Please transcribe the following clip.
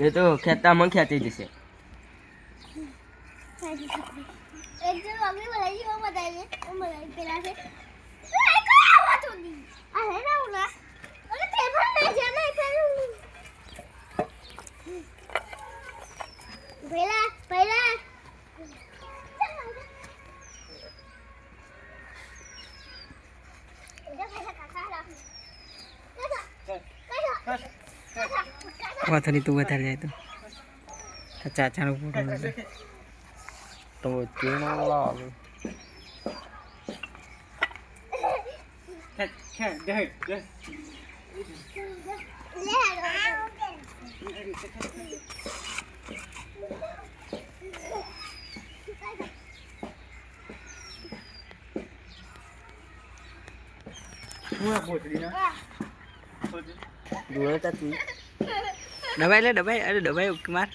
એ તો ખેતામાં ખેતી જશે એક જણ આગળ વધારી આવા તો વધારે જાય તો. ચાચાનું ફોટો. તો ચીણો લાવે. દોડે તા તું. દબાઈ લે દબાઈ. અરે દબાઈ માર.